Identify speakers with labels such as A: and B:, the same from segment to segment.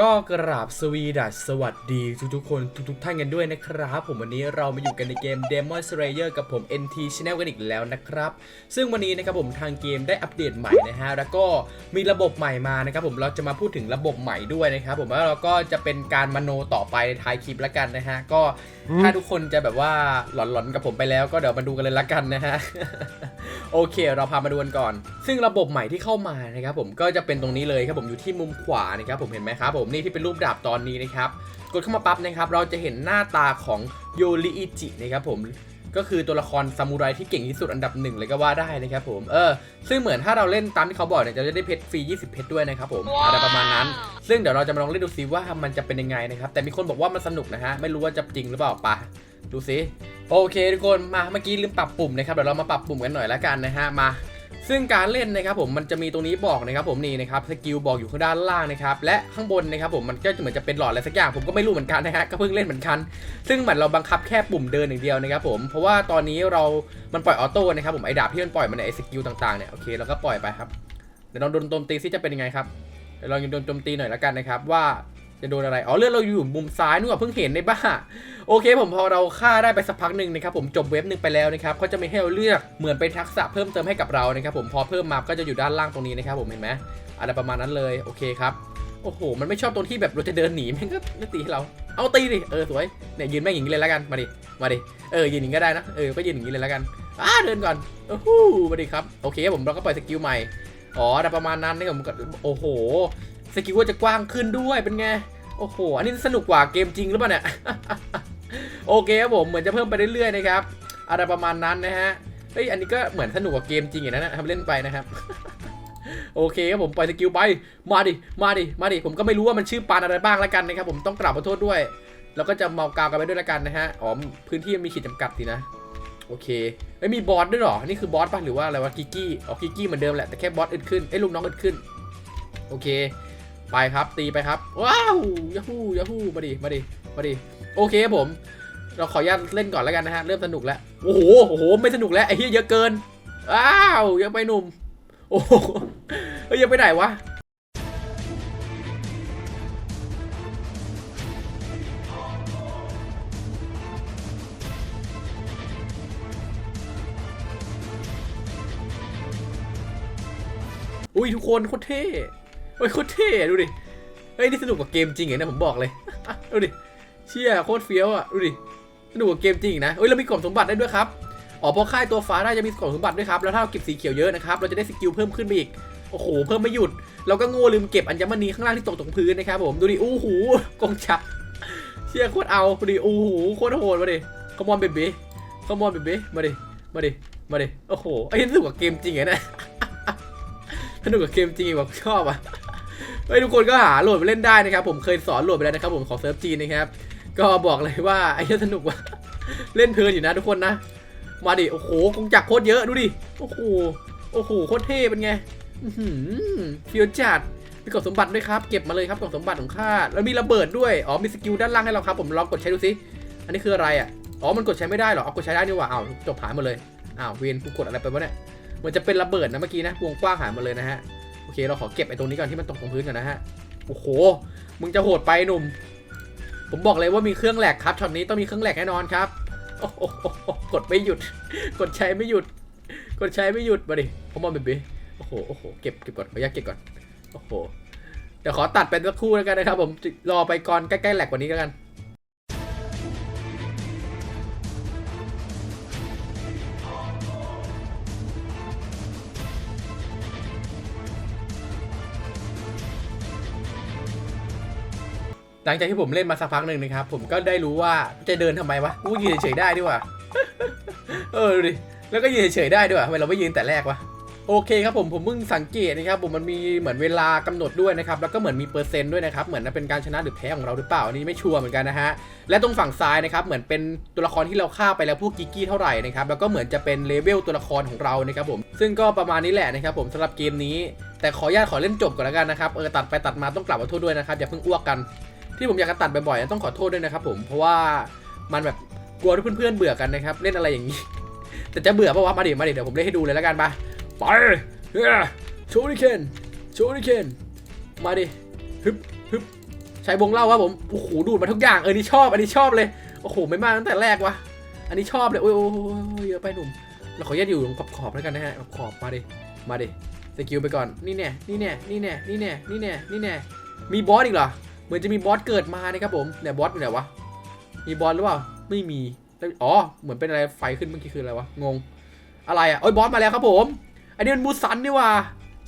A: ก็กราบสวีดัสสวัสดีทุกๆคนทุกๆท่านกันด้วยนะครับ ผมวันนี้เรามาอยู่กันในเกม Demon Slayer กับผม NT Channel กันอีกแล้วนะครับ ซึ่งวันนี้นะครับผมทางเกมได้อัปเดตใหม่นะฮะแล้วก็มีระบบใหม่มานะครับผมเราจะมาพูดถึงระบบใหม่ด้วยนะครับผมแล้วเราก็จะเป็นการมโนต่อไปในท้ายคลิปแล้วกันนะฮะก็ถ้าทุกคนจะแบบว่าหลอนๆกับผมไปแล้วก็เดี๋ยวมาดูกันเลยละกันนะฮะ โอเค เราพามาดูกันก่อน ซึ่งระบบใหม่ที่เข้ามานะครับผมก็จะเป็นตรงนี้เลยครับผมอยู่ที่มุมขวานะครับผมเห็นไหมครับผมนี่ที่เป็นรูปดาบตอนนี้นะครับกดเข้ามาปั๊บนะครับเราจะเห็นหน้าตาของโยริอิจินะครับผมก็คือตัวละครซามูไรที่เก่งที่สุดอันดับหนึ่งเลยก็ว่าได้นะครับผม เออ ซึ่งเหมือนถ้าเราเล่นตามที่เขาบอกเนี่ยจะได้เพชรฟรี 20 เพชรด้วยนะครับผมอะไรประมาณนั้น ซึ่งเดี๋ยวเราจะมาลองเล่นดูซิว่ามันจะเป็นยังไงนะครับ แต่มีคนบอกว่ามันสนุกนะฮะ ไม่รู้ว่าจะจริงหรือเปล่าปะ ดูซิโอเคทุกคนมาเมื่อกี้ลืมปรับปุ่มนะครับเดี๋ยวเรามาปรับปุ่มกันหน่อยละกันนะฮะมา ซึ่งการเล่นนะครับผมมันจะมีตรงนี้บอกนะครับผมนี่นะครับสกิลบอกอยู่ข้างด้านล่างนะครับและข้างบนนะครับผมมันก็เหมือนจะเป็นหลอดอะไรสักอย่างผมก็ไม่รู้เหมือนกันนะฮะก็เพิ่งเล่นเหมือนกัน ซึ่งเหมือนเราบังคับแค่ปุ่มเดินอย่างเดียวนะครับผมเพราะว่าตอนนี้เรา มันปล่อยออโต้นะครับผมไอ้ดาบที่มันปล่อยมันไอ้สกิลต่างๆเนี่ยโอเคเราก็ปล่อยไปครับเดี๋ยวลองโดนโจมตีซิจะเป็นยังไงครับเดี๋ยวลองโดนโจมตีหน่อยละกันนะครับว่า จะโดนอะไร อ๋อเลือดเราอยู่มุมซ้ายนู่นอะเพิ่งเห็นในบ้า โอเค ผมพอเราฆ่าได้ไปสักพักหนึ่งนะครับผมจบเว็บหนึ่งไปแล้วนะครับเขาจะมีให้เราเลือกเหมือนเป็นทักษะเพิ่มเติมให้กับเรานะครับผมพอเพิ่มมาก็จะอยู่ด้านล่างตรงนี้นะครับผมเห็นไหมอะไรประมาณนั้นเลยโอเคครับโอ้โห มันไม่ชอบตรงที่แบบเราจะเดินหนีแม่งก็ไม่ตีเรา เอาตีดิ เออสวย เนี่ยยืนแม่งอย่างนี้เลยแล้วกัน มาดิ มาดิ เออยืนอย่างนี้ก็ได้นะ เออก็ยืนอย่างนี้เลยแล้วกันอ่าเดินก่อนโอ้โหมาดิครับ โอเคผมเราก็ปล่อยสกิลใหม่ อ๋ออะไรประมาณนั้นนี่ผมก็โอ้โห สกิลว่าจะกว้างขึ้นด้วย เป็นไง โอ้โห อันนี้สนุกกว่าเกมจริงหรือเปล่าเนี่ย โอเคครับผมเหมือนจะเพิ่มไปเรื่อยๆนะครับอะไรประมาณนั้นนะฮะ เฮ้ย อันนี้ก็เหมือนสนุกกว่าเกมจริงอย่างนั้นนะทำเล่นไปนะครับ โอเคครับผมปล่อยสกิลไป มาดิ มาดิ มาดิ ผมก็ไม่รู้ว่ามันชื่อปานอะไรบ้างแล้วกันนะครับ ผมต้องกราบขอโทษด้วย แล้วก็จะเมากาวกันไปด้วยแล้วกันนะฮะ อ๋อ พื้นที่มีขีดจำกัดสินะ โอเคไม่มีบอสด้วยหรอ นี่คือบอสป่ะหรือว่าอะไรวะ กิกกี้ อ๋อ กิกกี้เหมือนเดิมแหละ แต่แค่บอสอึดขึ้นไอ้ยลูกน้องอึดขึ้น โอเค ไปครับตีไปครับ ว้าวยาฮูยาฮูมาดิมาดิมาดิโอเคผม เราขออนุญาตเล่นก่อนแล้วกันนะฮะเริ่มสนุกแล้วโอ้โหโอ้โหไม่สนุกแล้วไอ้เหี้ยเยอะเกินอ้าวยังไปหนุ่มโอ้โหเฮ้ยยังไปไหนวะอุ้ยทุกคนโคตรเท่ เฮ้ยโคตรเท่ดูดิ เฮ้ยนี่สนุกกว่าเกมจริงเหรอเนี่ยผมบอกเลย ดูดิ เชี่ยโคตรเฟี้ยวอะดูดิ สนุกกว่าเกมจริงนะเอ้ยเรามีกล่องสมบัติได้ด้วยครับ อ๋อพอค่ายตัวฟ้าได้จะมีกล่องสมบัติด้วยครับ แล้วถ้าเราเก็บสีเขียวเยอะนะครับ เราจะได้สกิลเพิ่มขึ้นไปอีก โอ้โห เพิ่มไม่หยุด เราก็โง่ลืมเก็บอัญมณีข้างล่างที่ตกตรงพื้นนะครับผม ดูดิ โอู้หูกองชักเชี่ยโคตรเอาดูดิ โอู้หูโคตรโหดมาดิขมอนเบบี้ขมอนเบบี้มาดิ มาดิ มาดิ โอ้โหไอ้ยสนุกกว่าเกมจริงเหรอเนี่ยสนุกกว่าเกมจริงอีกว่ะชอบอะ ฮ้ยทุกคนก็หาโหลดไปเล่นได้นะครับผมเคยสอนโหลดไปแล้วนะครับผมของเซิร์ฟจีนนะครับก็บอกเลยว่าไอ้เหี้ยสนุกว่ะเล่นเพลินอยู่นะทุกคนนะ มาดิโอ้โหกงจักรโคตรเยอะดูดิโอ้โหโอ้โหโคตรเท่เป็นไงเฟียวจัดมีกล่องสมบัติด้วยครับเก็บมาเลยครับกล่องสมบัติของข้าแล้วมีระเบิดด้วยอ๋อมีสกิลด้านล่างให้เราครับผมลองกดใช้ดูสิอันนี้คืออะไรอะอ๋อมันกดใช้ไม่ได้เหรอเอากดใช้ได้นี่หว่าอ้าวจบหายหมดเลยอ้าวเวนกูกดอะไรไปวะเนี่ยเหมันจะเป็นระเบิดนะเมื่อกี้นะวงกว้างหายหมดเลยนะฮะ โอเค เราขอเก็บไอ้ตรงนี้ก่อนที่มันตกตรงพื้นก่อนนะฮะ โอ้โห มึงจะโหดไปหนุ่ม ผมบอกเลยว่ามีเครื่องแหลกครับช็อตนี้ต้องมีเครื่องแหลกแน่นอนครับ โอ้โหกดไม่หยุด กดใช้ไม่หยุด กดใช้ไม่หยุดมาดิพมอนเบบี้โอ้โห โอ้โห เก็บเก็บก่อนขออนุญาตเก็บก่อน โอ้โห เดี๋ยวขอตัดเป็นสักครู่แล้วกันนะครับผม รอไปก่อนใกล้ๆแหลกกว่านี้แล้วกัน หลังจากที่ผมเล่นมาสักพักหนึ่งนะครับ ผมก็ได้รู้ว่าจะเดินทำไมวะกูยืนเฉยได้ดีกว่าเออดูดิแล้วก็ยืนเฉยได้ด้วยวะทำไมเราไม่ยืนแต่แรกวะโอเคครับผมผมเพิ่งสังเกตนะครับผมมันมีเหมือนเวลากำหนดด้วยนะครับแล้วก็เหมือนมีเปอร์เซ็นต์ด้วยนะครับเหมือนเป็นการชนะหรือแพ้ของเราหรือเปล่าอันนี้ไม่ชัวร์เหมือนกันนะฮะและตรงฝั่งซ้ายนะครับเหมือนเป็นตัวละครที่เราฆ่าไปแล้วพวกกิกกี้เท่าไหร่นะครับแล้วก็เหมือนจะเป็นเลเวลตัวละครของเรานะครับผมซึ่งก็ประมาณนี้แหละนะครับผมสำหรับเกมนี้ แต่ขออนุญาตขอเล่นจบก่อนแล้วกันนะครับเออตัดไปตัดมาต้องกลับขอโทษด้วยนะครับอย่าเพิ่งอ้วกกัน ที่ผมอยากจะตัดบ่อยๆต้องขอโทษด้วยนะครับผมเพราะว่ามันแบบกลัวที่เพื่อนๆเบื่อกันนะครับเล่นอะไรอย่างนี้ แต่จะเบื่อปะวะมาดิมาดิเดี๋ยวผมเล่นให้ดูเลยแล้วกันปะไปเฮ้ยโชว์ดิเคนโชว์ดิเคนมาดิฮึบฮึบใช้บงเล่าครับผมโอ้โหดูดมาทุกอย่างเออนี่ชอบอันนี้ชอบเลยโอ้โหไม่มากตั้งแต่แรกวะอันนี้ชอบเลยโอ้ยโอ้ยเยอะไปหนุ่มเราขออนุญาตอยู่ตรงขอบๆแล้วกันนะฮะขอบมาดิมาดิสกิลไปก่อนนี่แน่นี่แน่นี่แน่นี่แน่นี่แน่นี่แน่มีบอสอีกเหรอ เหมือนจะมีบอสเกิดมานะครับผมเนี่ยบอสอยู่ไหนวะมีบอสหรือเปล่าไม่มีแล้วอ๋อเหมือนเป็นอะไรไฟขึ้นเมื่อกี้คืออะไรวะงงอะไรอะโอ้ยบอสมาแล้วครับผม อันนี้มันมูซันนี่ว่ะ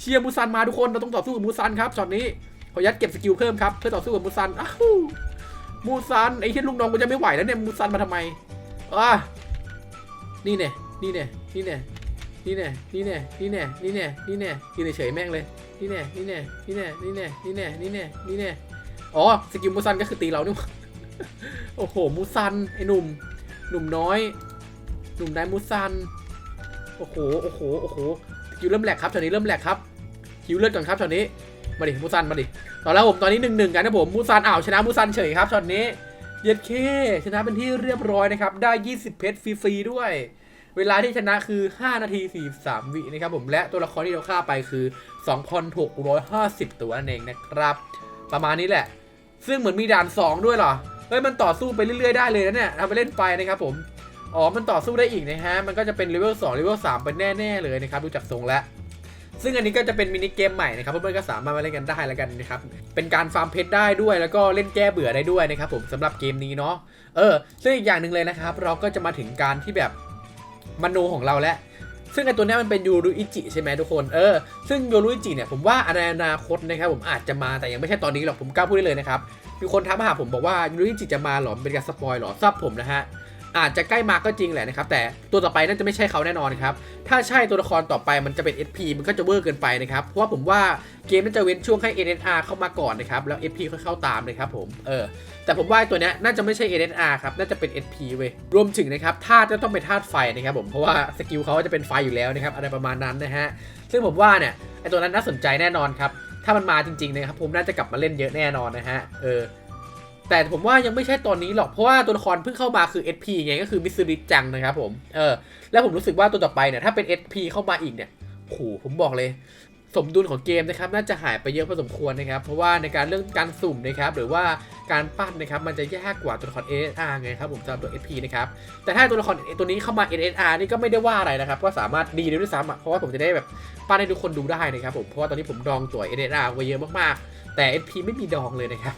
A: เชียร์มูซันมาทุกคนเราต้องต่อสู้กับมูซันครับช็อตนี้ขอยัดเก็บสกิลเพิ่มครับเพื่อต่อสู้กับมูซันอ้าวมูซันไอ้เหี้ยลูกน้องกูจะไม่ไหวแล้วเนี่ยมูซันมาทำไมอะนี่เนี่ยนี่เนี่ยนี่เนี่ยนี่เนี่ยนี่เนี่ยนี่เนี่ยนี่เนี่ยนี่เนี่ยยืนเฉยแม่งเลยนี่เนี่ยนี่เนี่ยนี่เนี่ยนี่เนี่ยนี่เนี่ยนี่เนี่ยนี่เนี่ย อ๋อ สกิลมูซันก็คือตีเรานี่หว่าโอ้โห มูซัน ไอ้หนุ่ม หนุ่มน้อย หนุ่มนายมูซัน โอ้โห โอ้โห โอ้โหคิวเริ่มแหลกครับช็อตนี้เริ่มแหลกครับคิวเลือดก่อนครับช็อตนี้ มาดิ มูซัน มาดิ ตอนแล้วผมตอนนี้หนึ่งหนึ่งกันนะผม มูซันอ้าวชนะมูซันเฉยครับช็อตนี้ เย็ดเค ชนะเป็นที่เรียบร้อยนะครับ ได้ 20 เพชรฟรีๆด้วยเวลาที่ชนะคือ 5 นาที 43 วินะครับผม และตัวละครที่เราฆ่าไปคือ 2,650 ตัวนั่นเองนะครับ ประมาณนี้แหละ ซึ่งเหมือนมีด่าน 2 ด้วยเหรอ เฮ้ยมันต่อสู้ไปเรื่อยๆได้เลยนะเนี่ยทำไปเล่นไปนะครับผม อ๋อ มันต่อสู้ได้อีกนะฮะ มันก็จะเป็นเลเวล2เลเวล3เป็นแน่ ๆ เลยนะครับดูจากทรงแล้ว ซึ่งอันนี้ก็จะเป็นมินิเกมใหม่นะครับเพื่อนๆก็สามารถมาเล่นกันได้แล้วกันนะครับ เป็นการฟาร์มเพชรได้ด้วยแล้วก็เล่นแก้เบื่อได้ด้วยนะครับผมสำหรับเกมนี้เนาะ เออ ซึ่งอีกอย่างหนึ่งเลยนะครับ เราก็จะมาถึงการที่แบบมโนของเราแล้ว ซึ่งไอตัวนี้มันเป็นยูรุอิจิใช่ไหมทุกคน เออ ซึ่งยูรุอิจิเนี่ยผมว่าในอนาคตนะครับผมอาจจะมาแต่ยังไม่ใช่ตอนนี้หรอกผมกล้าพูดได้เลยนะครับ มีคนทักมาหาผมบอกว่ายูรุอิจิจะมาหรอเป็นการสปอยหรอทราบผมนะฮะ อาจจะใกล้มาก็จริงแหละนะครับแต่ตัวต่อไปน่าจะไม่ใช่เขาแน่นอนครับถ้าใช่ตัวละครต่อไปมันจะเป็น SP มันก็จะเวอร์เกินไปนะครับเพราะว่าผมว่าเกมน่าจะเว้นช่วงให้ NSR เข้ามาก่อนนะครับแล้ว SP ค่อยเข้าตามเลยครับผมเออแต่ผมว่าตัวนี้น่าจะไม่ใช่ NSR ครับน่าจะเป็น SP เว้ยรวมถึงนะครับธาตุจะต้องเป็นธาตุไฟนะครับผมเพราะว่าสกิลเขาจะเป็นไฟอยู่แล้วนะครับอะไรประมาณนั้นนะฮะซึ่งผมว่าเนี่ยไอตัวนั้นน่าสนใจแน่นอนครับถ้ามันมาจริงๆนะครับผมน่าจะกลับมาเล่นเยอะแน่นอนนะฮะเออ แต่ผมว่ายังไม่ใช่ตอนนี้หรอก เพราะว่าตัวละครเพิ่งเข้ามาคือ SP ไงก็คือมิสซิริจังนะครับผมเออแล้วผมรู้สึกว่าตัวต่อไปเนี่ยถ้าเป็น SP เข้ามาอีกเนี่ยโอ้โหผมบอกเลย สมดุลของเกมนะครับน่าจะหายไปเยอะพอสมควรนะครับ เพราะว่าในการเรื่องการสุ่มนะครับหรือว่าการปั้นนะครับมันจะยากกว่าตัวละคร SR ไงครับผมสำหรับตัว SP นะครับแต่ถ้าตัวละครตัวนี้เข้ามา SSR นี่ก็ไม่ได้ว่าอะไรนะครับก็สามารถดีเลยด้วยซ้ำเพราะว่าผมจะได้แบบปั้นให้ทุกคนดูได้นะครับผมเพราะว่าตอนนี้ผมดองตัว SSR ไว้เยอะมากๆแต่ SP ไม่มีดองเลยนะครับ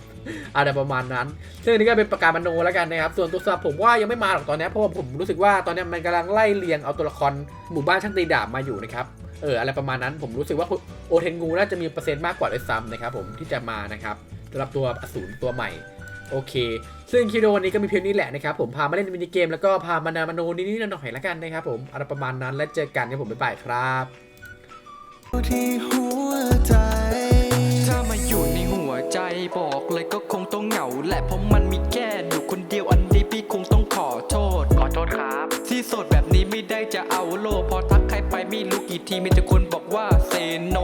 A: อะไรประมาณนั้น ซึ่งอันนี้ก็เป็นประกาศมโนแล้วกันนะครับ ส่วนตัวสำหรับผมว่ายังไม่มาหรอกตอนนี้ เพราะว่าผมรู้สึกว่าตอนนี้มันกำลังไล่เลียงเอาตัวละครหมู่บ้านช่างตีดาบมาอยู่นะครับ เอออะไรประมาณนั้น ผมรู้สึกว่าโอเทนงูน่าจะมีเปอร์เซ็นต์มากกว่าด้วยซ้ำนะครับผมที่จะมานะครับสำหรับตัวอสูรตัวใหม่โอเค ซึ่งคลิปวิดีโอวันนี้ก็มีเพียงนี้แหละนะครับ ผมพามาเล่นมินิเกมแล้วก็พามานามโนนิดๆหน่อยๆแล้วกันนะครับผมอะไรประมาณนั้นแล้วเจอกันครับผมบ๊ายบายครับ
B: บอกเลยก็คงต้องเหงาแหละเพราะมันมีแค่อยู่คนเดียวอันนี้พี่คงต้องขอโทษ ขอโทษครับ ที่โสดแบบนี้ไม่ได้จะเอาโลกพอทักใครไปไม่รู้กี่ทีมีแต่คนบอกว่าเซโน